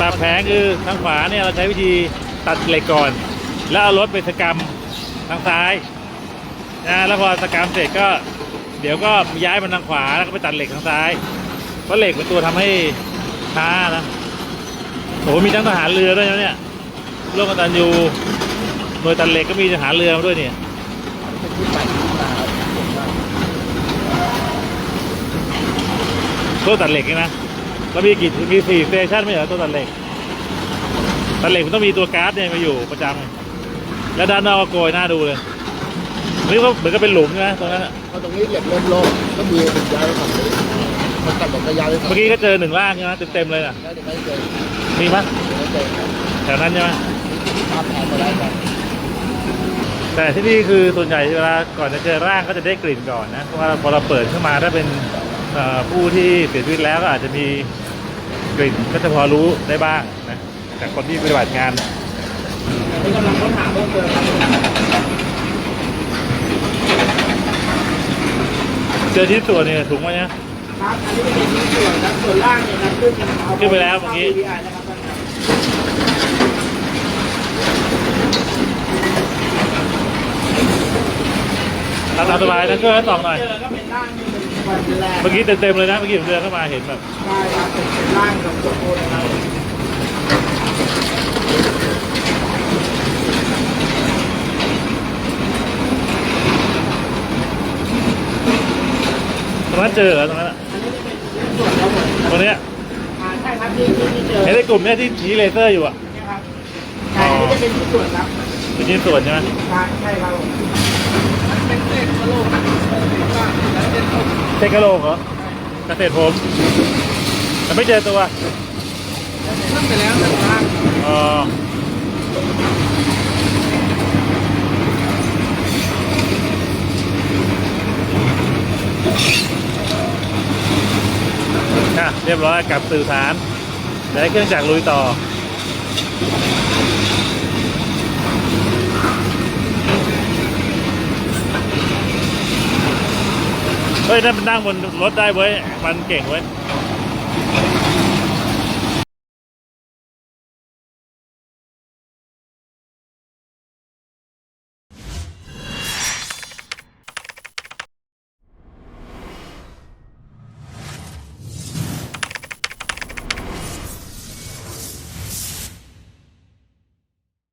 ปรับแผงคือทางขวาเนี่ยเราใช้วิธีตัดเหล็กก่อน แล้วเอารถไปสกรรมทางซ้ายนะแล้วพอสกรรมเสร็จก็ เดี๋ยวก็ย้ายมันทางขวาแล้วก็ไปตัดเหล็กทางซ้ายเพราะเหล็กเป็นตัวทำให้ช้านะโอ้โหมีทั้งทหารเรือด้วยนะเนี่ยร่วมกันตันยูหน่วยตัดเหล็กก็มีทหารเรือด้วยเนี่ยเป็นที่ใหม่ที่มาครับผมว่าตัวตัดเหล็กนี่นะ แล้วมีกี่มีสี่สเตชันไม่เหรอตัวตัดเหล็กตัดเหล็กมันต้องมีตัวการ์ดเนี่ยมาอยู่ประจำแล้วด้านนอกก็โกยหน้าดูเลยนี่ก็เหมือนกับเป็นหลุมใช่ไหมตรงนั้นอะเพราะตรงนี้เหล็กเริ่มโล่งก็มีถึงย้ายไปฝั่งนี้มันตัดเหล็กก็ย้ายไปฝั่งเมื่อกี้ก็เจอหนึ่งล่างใช่ไหมเต็มๆเลยน่ะแล้วเดี๋ยวไม่เจอมีปะไม่เจอครับแถวนั้นใช่ไหมภาพแผนมาแล้วครับแต่ที่นี่คือส่วนใหญ่เวลาก่อนจะเจอร่างก็จะได้กลิ่นก่อนนะเพราะว่าพอเราเปิดขึ้นมาถ้าเป็นเอ่อ ผู้ที่เสียชีวิตแล้วก็อาจจะมีกลิ่นก็จะพอรู้ได้บ้างนะจากคนที่ปฏิบัติงานนี่กำลังค้นหาเพิ่มเติมครับเจอที่ตัวเนี่ยถุงไว้เนี่ยครับอันนี้จะเป็นชิ้นส่วนครับส่วนล่างเนี่ยนะขึ้นเอาขึ้นไปแล้วเมื่อกี้ ดีไอนะครับท่านครับ ตามสบายนะช่วยกันตอบหน่อย เจอก็เป็นล่างนี่เป็นวันแรกเมื่อกี้เต็มๆเลยนะเมื่อกี้ผมเดินเข้ามาเห็นแบบใช่ครับเป็นเป็นล่างกับตัวโคนนะครับตรงนั้นเจอเหรอตรงนั้นอะอันนี้จะเป็นชิ้นส่วนครับผมตรงเนี้ยอ่าใช่ครับที่ที่ที่เจอเห็นในกลุ่มเนี้ยที่ชี้เลเซอร์อยู่อะเนี่ยครับใช่อันนี้จะเป็นชิ้นส่วนครับเป็นชิ้นส่วนใช่ไหม ใช่ใช่ครับผมมันเป็นเศษกระโหลกแล้วเป็นศพ เทกะโหลกเหรอเกษตรผมแต่ไม่เจอตัวขึ้นไปแล้วแต่ว่าอ๋อเรียบร้อยกับสื่อสารเดี๋ยวให้เครื่องจักรลุยต่อ เฮ้ยนั่นมันนั่งบนรถได้เว้ย มันเก่งเว้ย